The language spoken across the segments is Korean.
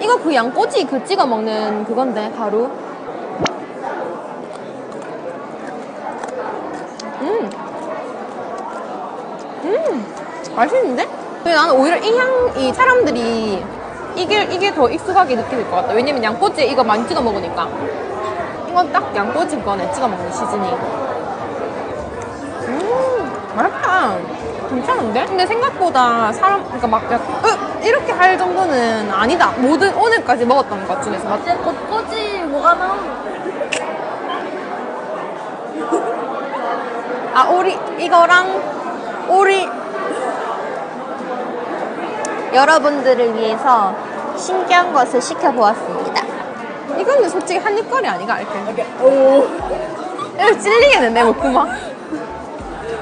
이거 그 양꼬치 그 찍어 먹는 그건데 가루. 음. 음. 맛있는데? 근데 나는 오히려 이 향이 사람들이 이게 이게 더 익숙하게 느낄 것 같다. 왜냐면 양꼬치에 이거 많이 찍어 먹으니까. 이건 딱 양꼬치 거네 찍어 먹는 시즈닝. 음, 맛있다. 괜찮은데? 근데 생각보다 사람, 그러니까 막 약간, 으! 이렇게 할 정도는 아니다. 모든, 오늘까지 먹었던 것 중에서. 맞 이제 곧 꼬치 뭐가 나오는 아, 오리, 이거랑, 오리. 여러분들을 위해서 신기한 것을 시켜보았습니다. 이거는 솔직히 한입거리 아니가, 이렇게. 오. 이거 찔리겠는데, 목구멍.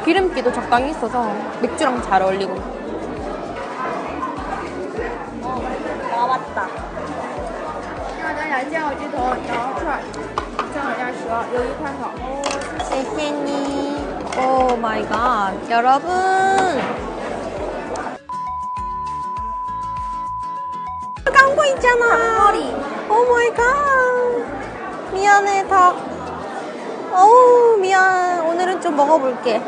기름기도 적당히 있어서 맥주랑 잘 어울리고. 왔다. 오 마이 갓. 여러분. 깡고 있잖아. 머리. 오 마이 갓. 미안해 닭. 어우 미안. 오늘은 좀 먹어볼게.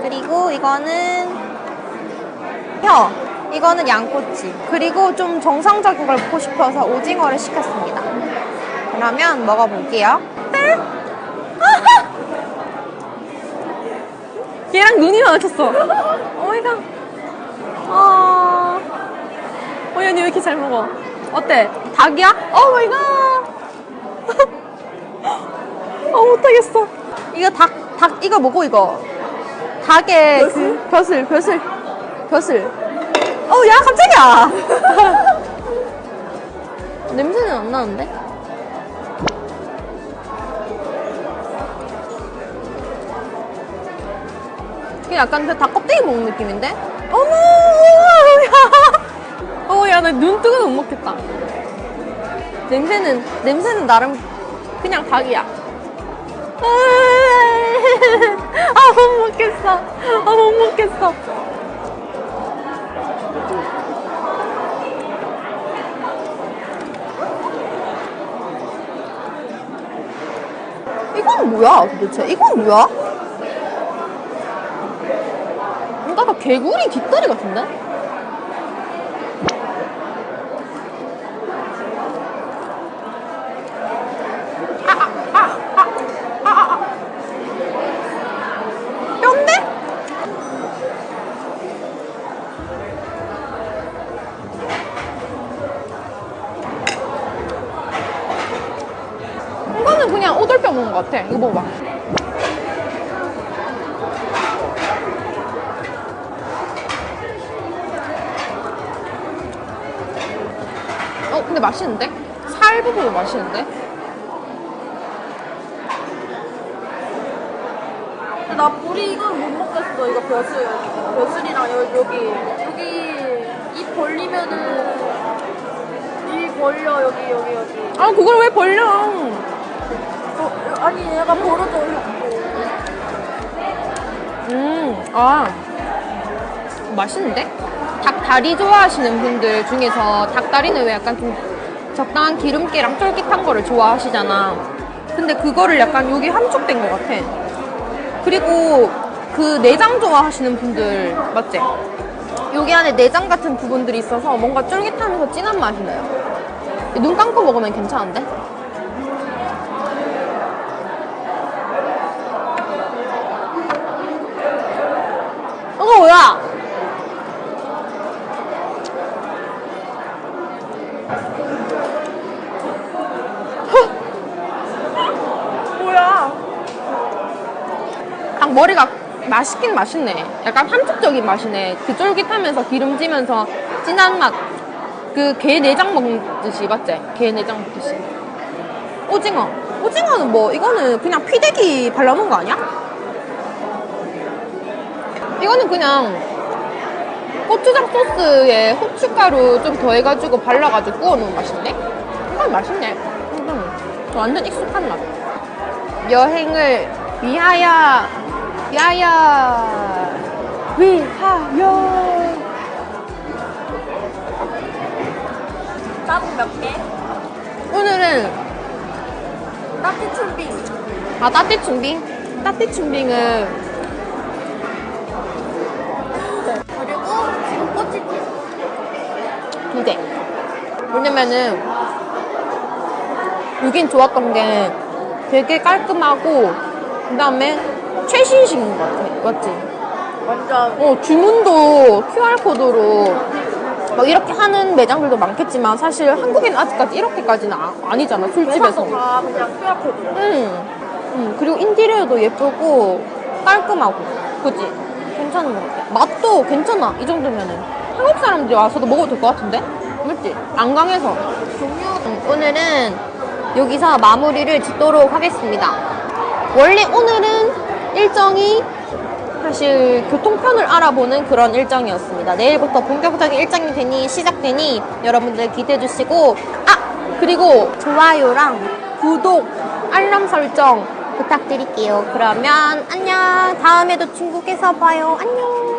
그리고 이거는 혀. 이거는 양꼬치. 그리고 좀 정상적인 걸 먹고 싶어서 오징어를 시켰습니다. 그러면 먹어볼게요. 얘랑 눈이 마주쳤어. 오마이갓. 아. 오연이 왜 이렇게 잘 먹어? 어때? 닭이야? 오 마이 갓. 어, 못하겠어. 이거 닭, 닭, 이거 뭐고, 이거? 닭의 그, 벼슬, 벼슬, 벼슬. 어, 야, 깜짝이야. 냄새는 안 나는데? 그냥 약간 그 닭껍데기 먹는 느낌인데? 어머, 야. 어, 야, 나 눈 뜨고 못 먹겠다. 냄새는, 냄새는 나름 그냥 닭이야. 아, 못 먹겠어. 아, 못 먹겠어. 이건 뭐야, 도대체? 이건 뭐야? 뭔가 다 개구리 뒷다리 같은데? 이거는 그냥 오돌뼈 먹는 것 같아. 이거 먹어봐. 어, 근데 맛있는데? 살 부분도 맛있는데? 근데 나 불이 이건 못 먹겠어. 이거 벼슬. 벼슬이랑 여, 여기 여기 입 벌리면은 입 벌려 여기 여기 여기. 아, 그걸 왜 벌려? 어, 아니 얘가 벌어져 있고. 음, 아. 맛있는데? 닭다리 좋아하시는 분들 중에서 닭다리는 왜 약간 좀 적당한 기름기랑 쫄깃한 거를 좋아하시잖아. 근데 그거를 약간 여기 함축된 것 같아. 그리고 그 내장 좋아하시는 분들, 맞지? 여기 안에 내장 같은 부분들이 있어서 뭔가 쫄깃하면서 진한 맛이 나요. 눈 감고 먹으면 괜찮은데? 이거 뭐야? 뭐야? 닭 머리가 맛있긴 맛있네. 약간 함축적인 맛이네. 그 쫄깃하면서 기름지면서 진한 맛. 그 게 내장 먹듯이 맞지? 게 내장 먹듯이. 오징어. 오징어는 뭐 이거는 그냥 피대기 발라놓은 거 아니야? 이거는 그냥 고추장 소스에 후춧가루 좀 더해가지고 발라가지고 구워놓은 맛인데? 이건 맛있네. 음, 완전 익숙한 맛. 여행을 위하여 위하여 위하여 짬뽕 몇 개? 오늘은 따뜻 준비. 아 따뜻충빙? 따뜻충빙은 그리고 지금 꼬치찜. 두 개. 왜냐면은 여긴 좋았던 게 되게 깔끔하고 그 다음에 최신식인 것 같아. 맞지? 완전 어 주문도 QR 코드로 막 이렇게 하는 매장들도 많겠지만 사실 한국에는 아직까지 이렇게까지는 아, 아니잖아 술집에서. 다 그냥 QR코드로. 응. 응. 그리고 인테리어도 예쁘고 깔끔하고 그지? 괜찮은 것 같아. 맛도 괜찮아 이 정도면은 한국 사람들이 와서도 먹어도 될 것 같은데? 맞지? 안강에서. 종류 응, 오늘은 여기서 마무리를 짓도록 하겠습니다. 원래 오늘은 일정이 사실 교통편을 알아보는 그런 일정이었습니다. 내일부터 본격적인 일정이 되니 시작되니 여러분들 기대해 주시고 아 그리고 좋아요랑 구독 알람 설정 부탁드릴게요. 그러면 안녕 다음에도 중국에서 봐요. 안녕.